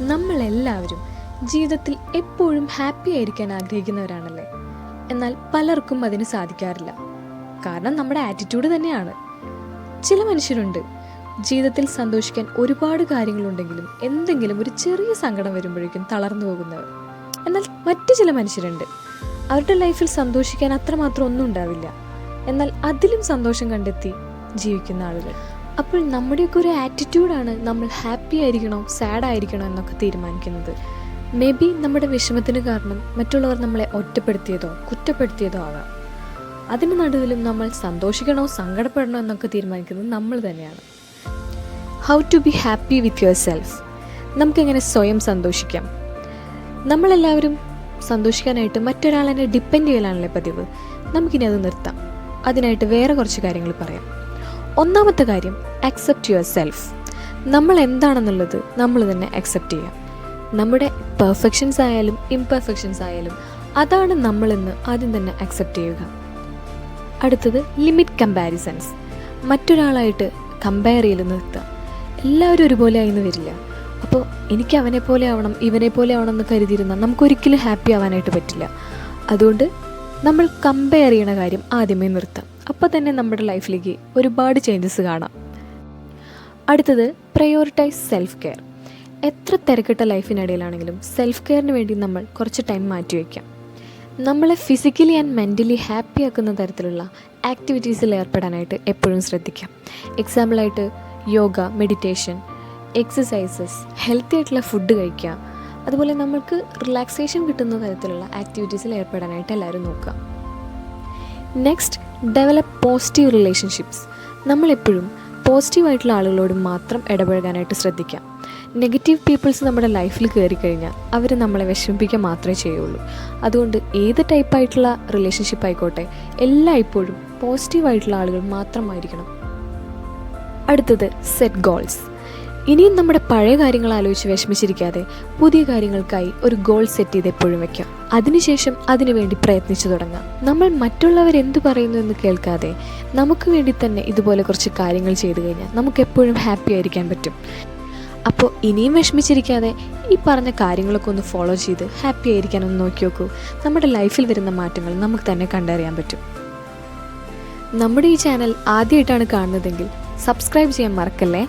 നമ്മളെല്ലാവരും ജീവിതത്തിൽ എപ്പോഴും ഹാപ്പി ആയിരിക്കാൻ ആഗ്രഹിക്കുന്നവരാണല്ലേ? എന്നാൽ പലർക്കും അതിന് സാധിക്കാറില്ല. കാരണം നമ്മുടെ ആറ്റിറ്റ്യൂഡ് തന്നെയാണ്. ചില മനുഷ്യരുണ്ട് ജീവിതത്തിൽ സന്തോഷിക്കാൻ ഒരുപാട് കാര്യങ്ങളുണ്ടെങ്കിലും എന്തെങ്കിലും ഒരു ചെറിയ സങ്കടം വരുമ്പോഴേക്കും തളർന്നു പോകുന്നവർ. എന്നാൽ മറ്റു ചില മനുഷ്യരുണ്ട്. അവരുടെ ലൈഫിൽ സന്തോഷിക്കാൻ അത്രമാത്രം ഒന്നും ഉണ്ടാവില്ല. എന്നാൽ അതിലും സന്തോഷം കണ്ടെത്തി ജീവിക്കുന്ന ആളുകൾ. അപ്പോൾ നമ്മുടെയൊക്കെ ഒരു ആറ്റിറ്റ്യൂഡാണ് നമ്മൾ ഹാപ്പി ആയിരിക്കണോ സാഡ് ആയിരിക്കണോ എന്നൊക്കെ തീരുമാനിക്കുന്നത്. മേ ബി നമ്മുടെ വിഷമത്തിന് കാരണം മറ്റുള്ളവർ നമ്മളെ ഒറ്റപ്പെടുത്തിയതോ കുറ്റപ്പെടുത്തിയതോ ആകാം. അതിന് നടുവിലും നമ്മൾ സന്തോഷിക്കണോ സങ്കടപ്പെടണോ എന്നൊക്കെ തീരുമാനിക്കുന്നത് നമ്മൾ തന്നെയാണ്. How to be happy with yourself നമുക്കെങ്ങനെ സ്വയം സന്തോഷിക്കാം? നമ്മളെല്ലാവരും സന്തോഷിക്കാനായിട്ട് മറ്റൊരാളെന്നെ ഡിപ്പെൻഡ് ചെയ്യലാണല്ലേ പതിവ്? നമുക്കിനി അത് നിർത്താം. അതിനായിട്ട് വേറെ കുറച്ച് കാര്യങ്ങൾ പറയാം. ഒന്നാമത്തെ കാര്യം അക്സെപ്റ്റ് യുവർ സെൽഫ് നമ്മൾ എന്താണെന്നുള്ളത് നമ്മൾ തന്നെ അക്സെപ്റ്റ് ചെയ്യാം നമ്മുടെ പെർഫെക്ഷൻസ് ആയാലും ഇംപെർഫെക്ഷൻസ് ആയാലും അതാണ് നമ്മളെന്ന് ആദ്യം തന്നെ അക്സെപ്റ്റ് ചെയ്യുക. അടുത്തത് ലിമിറ്റ് കമ്പാരിസൺസ് മറ്റൊരാളായിട്ട് കമ്പയർ ചെയ്ത് നിർത്തുക. എല്ലാവരും ഒരുപോലെ ആയിന്ന് വരില്ല. അപ്പോൾ എനിക്ക് അവനെ പോലെ ആവണം ഇവനെ പോലെ ആവണം എന്ന് കരുതിയിരുന്നാൽ നമുക്കൊരിക്കലും ഹാപ്പി ആവാനായിട്ട് പറ്റില്ല. അതുകൊണ്ട് നമ്മൾ കമ്പയർ ചെയ്യണ കാര്യം ആദ്യമേ നിർത്താം അപ്പോൾ തന്നെ നമ്മുടെ ലൈഫിലേക്ക് ഒരുപാട് ചേഞ്ചസ് കാണാം. അടുത്തത് പ്രയോറിറ്റൈസ് സെൽഫ് കെയർ എത്ര തിരക്കിട്ട ലൈഫിനിടയിലാണെങ്കിലും സെൽഫ് കെയറിന് വേണ്ടി നമ്മൾ കുറച്ച് ടൈം മാറ്റി വയ്ക്കാം നമ്മളെ ഫിസിക്കലി ആൻഡ് മെന്റലി ഹാപ്പി ആക്കുന്ന തരത്തിലുള്ള ആക്ടിവിറ്റീസിൽ ഏർപ്പെടാനായിട്ട് എപ്പോഴും ശ്രദ്ധിക്കാം. എക്സാമ്പിളായിട്ട് യോഗ മെഡിറ്റേഷൻ എക്സസൈസസ് ഹെൽത്തി ആയിട്ടുള്ള ഫുഡ് കഴിക്കുക. അതുപോലെ നമ്മൾക്ക് റിലാക്സേഷൻ കിട്ടുന്ന തരത്തിലുള്ള ആക്ടിവിറ്റീസിൽ ഏർപ്പെടാനായിട്ട് എല്ലാവരും നോക്കുക. നെക്സ്റ്റ് ഡെവലപ്പ് പോസിറ്റീവ് റിലേഷൻഷിപ്സ് നമ്മളെപ്പോഴും പോസിറ്റീവായിട്ടുള്ള ആളുകളോട് മാത്രം ഇടപഴകാനായിട്ട് ശ്രദ്ധിക്കാം. നെഗറ്റീവ് പീപ്പിൾസ് നമ്മുടെ ലൈഫിൽ കയറി കഴിഞ്ഞാൽ അവർ നമ്മളെ വിഷമിപ്പിക്കുക മാത്രമേ ചെയ്യുള്ളൂ. അതുകൊണ്ട് ഏത് ടൈപ്പായിട്ടുള്ള റിലേഷൻഷിപ്പ് ആയിക്കോട്ടെ എല്ലായ്പ്പോഴും പോസിറ്റീവായിട്ടുള്ള ആളുകൾ മാത്രമായിരിക്കണം. അടുത്തത് സെറ്റ് ഗോൾസ് ഇനിയും നമ്മുടെ പഴയ കാര്യങ്ങൾ ആലോചിച്ച് വിഷമിച്ചിരിക്കാതെ പുതിയ കാര്യങ്ങൾക്കായി ഒരു ഗോൾ സെറ്റ് ചെയ്ത് എപ്പോഴും വെക്കാം. അതിനുശേഷം അതിനുവേണ്ടി പ്രയത്നിച്ചു തുടങ്ങാം. നമ്മൾ മറ്റുള്ളവർ എന്തു പറയുന്നു എന്ന് കേൾക്കാതെ നമുക്ക് വേണ്ടി തന്നെ ഇതുപോലെ കുറച്ച് കാര്യങ്ങൾ ചെയ്തു കഴിഞ്ഞാൽ നമുക്ക് എപ്പോഴും ഹാപ്പി ആയിരിക്കാൻ പറ്റും. അപ്പോൾ ഇനിയും വിഷമിച്ചിരിക്കാതെ ഈ പറഞ്ഞ കാര്യങ്ങളൊക്കെ ഒന്ന് ഫോളോ ചെയ്ത് ഹാപ്പി ആയിരിക്കാൻ ഒന്ന് നോക്കി നോക്കൂ. നമ്മുടെ ലൈഫിൽ വരുന്ന മാറ്റങ്ങൾ നമുക്ക് തന്നെ കണ്ടറിയാൻ പറ്റും. നമ്മുടെ ഈ ചാനൽ ആദ്യമായിട്ടാണ് കാണുന്നതെങ്കിൽ സബ്സ്ക്രൈബ് ചെയ്യാൻ മറക്കല്ലേ?